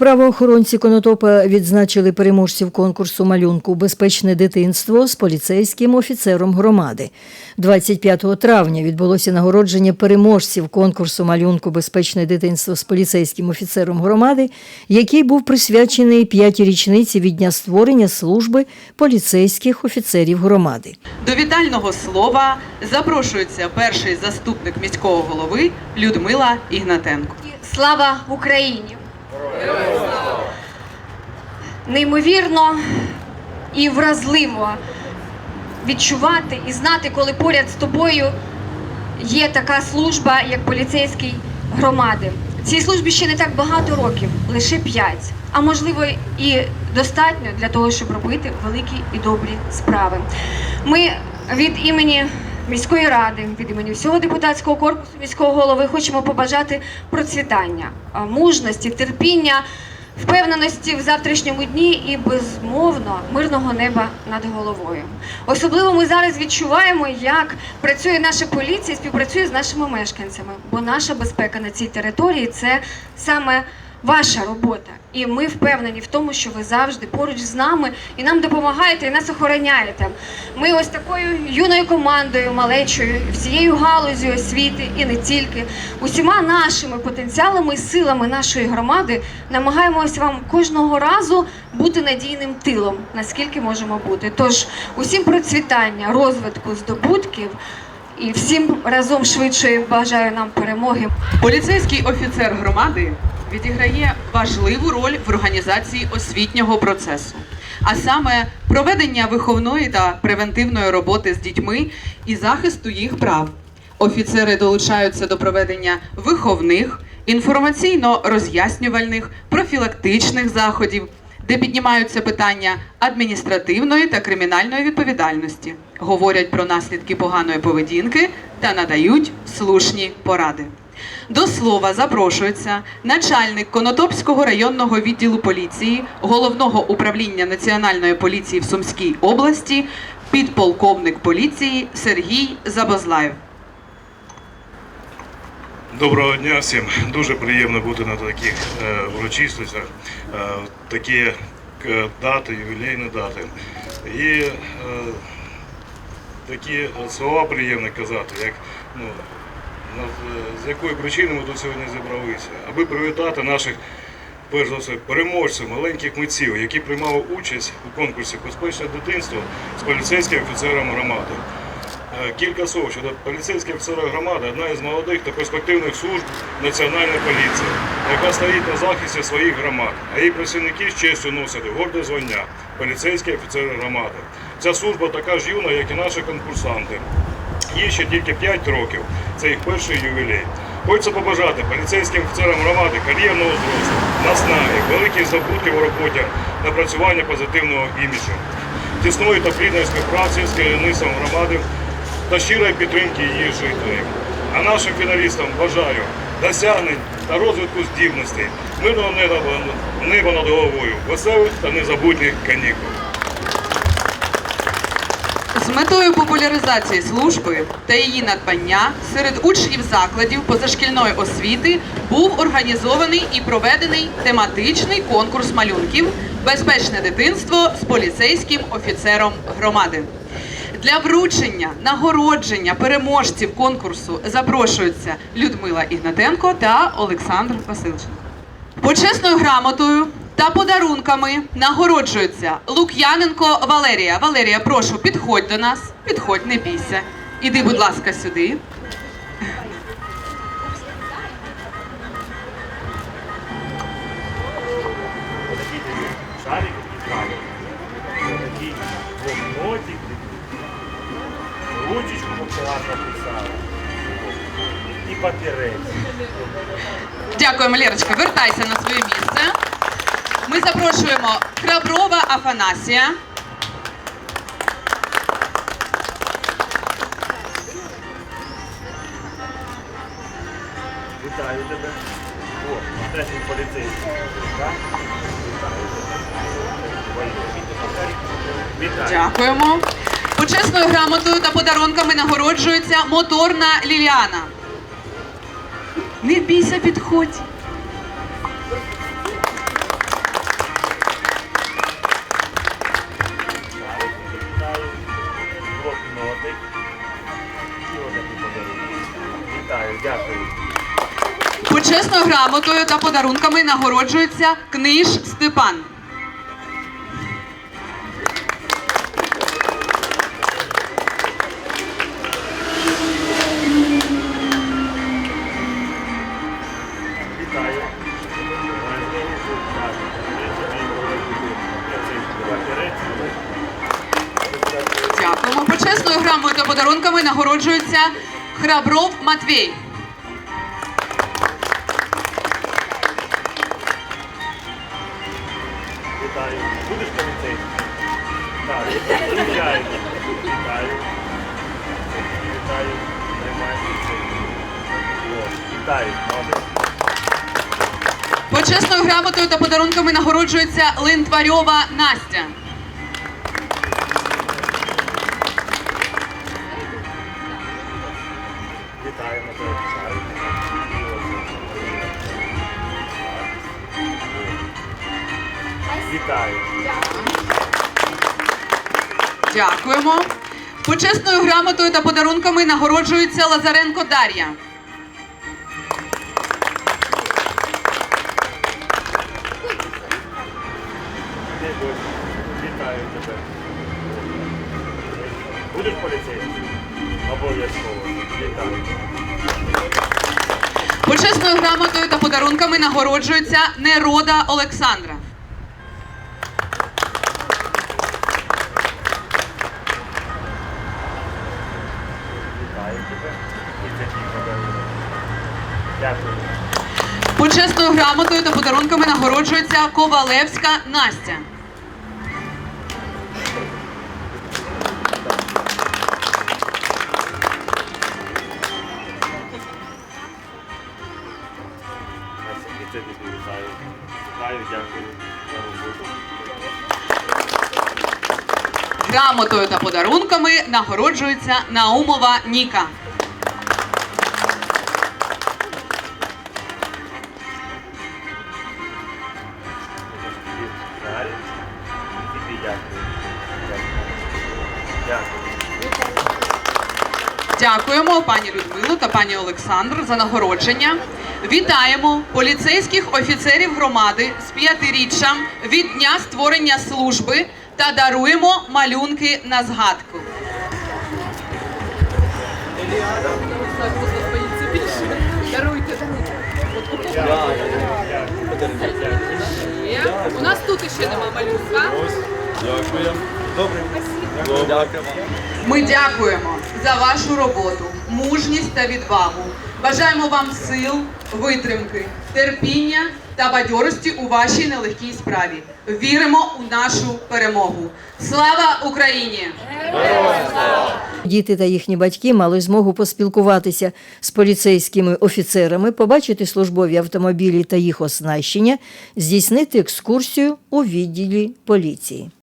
Правоохоронці Конотопа відзначили переможців конкурсу малюнку Безпечне дитинство з поліцейським офіцером громади. 25 травня відбулося нагородження переможців конкурсу малюнку Безпечне дитинство з поліцейським офіцером громади, який був присвячений п'ятій річниці від дня створення служби поліцейських офіцерів громади. До вітального слова запрошується перший заступник міського голови Людмила Ігнатенко. Слава Україні! Неймовірно і вразливо відчувати і знати, коли поряд з тобою є така служба, як поліцейський громади. Цій службі ще не так багато років, лише п'ять. А можливо і достатньо для того, щоб робити великі і добрі справи. Ми від імені міської ради, від імені всього депутатського корпусу міського голови хочемо побажати процвітання, мужності, терпіння, впевненості в завтрашньому дні і безмовно мирного неба над головою. Особливо ми зараз відчуваємо, як працює наша поліція, співпрацює з нашими мешканцями, бо наша безпека на цій території це саме ваша робота. І ми впевнені в тому, що ви завжди поруч з нами і нам допомагаєте, і нас охороняєте. Ми ось такою юною командою, малечою, всією галузю освіти і не тільки, усіма нашими потенціалами і силами нашої громади намагаємося вам кожного разу бути надійним тилом, наскільки можемо бути. Тож усім процвітання, розвитку, здобутків і всім разом швидше бажаю нам перемоги. Поліцейський офіцер громади відіграє важливу роль в організації освітнього процесу, а саме проведення виховної та превентивної роботи з дітьми і захисту їх прав. Офіцери долучаються до проведення виховних, інформаційно-роз'яснювальних, профілактичних заходів, де піднімаються питання адміністративної та кримінальної відповідальності, говорять про наслідки поганої поведінки та надають слушні поради. До слова запрошується начальник Конотопського районного відділу поліції Головного управління Національної поліції в Сумській області, підполковник поліції Сергій Забазлаєв. Доброго дня всім. Дуже приємно бути на таких е, урочистостях, е, такі е, дати, ювілейні дати. І такі слова приємно казати, як ну, з якої причини ми тут сьогодні зібралися, аби привітати наших. Перш за все, переможців, маленьких митців, які приймали участь у конкурсі Безпечне дитинство з поліцейським офіцером громади. Е, Кілька слов щодо поліцейських офіцерів громади одна із молодих та перспективних служб Національної поліції, яка стоїть на захисті своїх громад, а її працівники з честю носять горде звання поліцейські офіцери громади. Ця служба така ж юна, як і наші конкурсанти. Їй ще тільки 5 років. Це їх перший ювілей. Хочеться побажати поліцейським офіцерам громади кар'єрного зросту, наснаги, великих здобутків у роботі, напрацювання позитивного іміджу, тісної та плідної співпраці з керівництвом громади та щирої підтримки її жителів. А нашим фіналістам бажаю досягнень та розвитку здібностей, мирного неба, над головою, веселих та незабутніх канікул. З метою популяризації служби та її надбання серед учнів закладів позашкільної освіти був організований і проведений тематичний конкурс малюнків Безпечне дитинство з поліцейським офіцером громади. Для вручення нагородження переможців конкурсу запрошуються Людмила Ігнатенко та Олександр Васильченко. Почесною грамотою та подарунками нагороджується Лук'яненко Валерія. Валерія, прошу, підходь до нас. Підходь, не бійся. Іди, будь ласка, сюди. Ручечку написала. І папірець. Дякуємо, Лерочка. Вертайся на своє місце. Ми запрошуємо Краброва Афанасія. Вітаю тебе. О, настоящий поліцейський. Так? Вітаю. Дякуємо. Почесною грамотою та подарунками нагороджується моторна Ліліана. Не бійся, підходь. Грамотою та подарунками нагороджується книж Степан. Дякуємо. Почесною грамотою та подарунками нагороджується Храбров Матвій. Вітаю. Вітаю. Вітаю. О, Вітаю. Молодець. Почесною грамотою та подарунками нагороджується Линтварьова Настя. Вітаю Вітаю. Дякуємо. Почесною грамотою та подарунками нагороджується Лазаренко Дар'я. Вітаю тебе. Будеш поліцейським? Обов'язково. Вітаю. Почесною грамотою та подарунками нагороджується Нерода Олександра. Почесною грамотою та подарунками нагороджується Ковалевська Настя. Грамотою та подарунками нагороджується Наумова Ніка. Дякуємо пані Людмилу та пані Олександру за нагородження. Вітаємо поліцейських офіцерів громади з п'ятиріччям від дня створення служби та даруємо малюнки на згадку. Даруйте. У нас тут ще нема малюнка. Ми дякуємо за вашу роботу, мужність та відвагу. Бажаємо вам сил, витримки, терпіння та бадьорості у вашій нелегкій справі. Віримо у нашу перемогу. Слава Україні! Діти та їхні батьки мали змогу поспілкуватися з поліцейськими офіцерами, побачити службові автомобілі та їх оснащення, здійснити екскурсію у відділі поліції.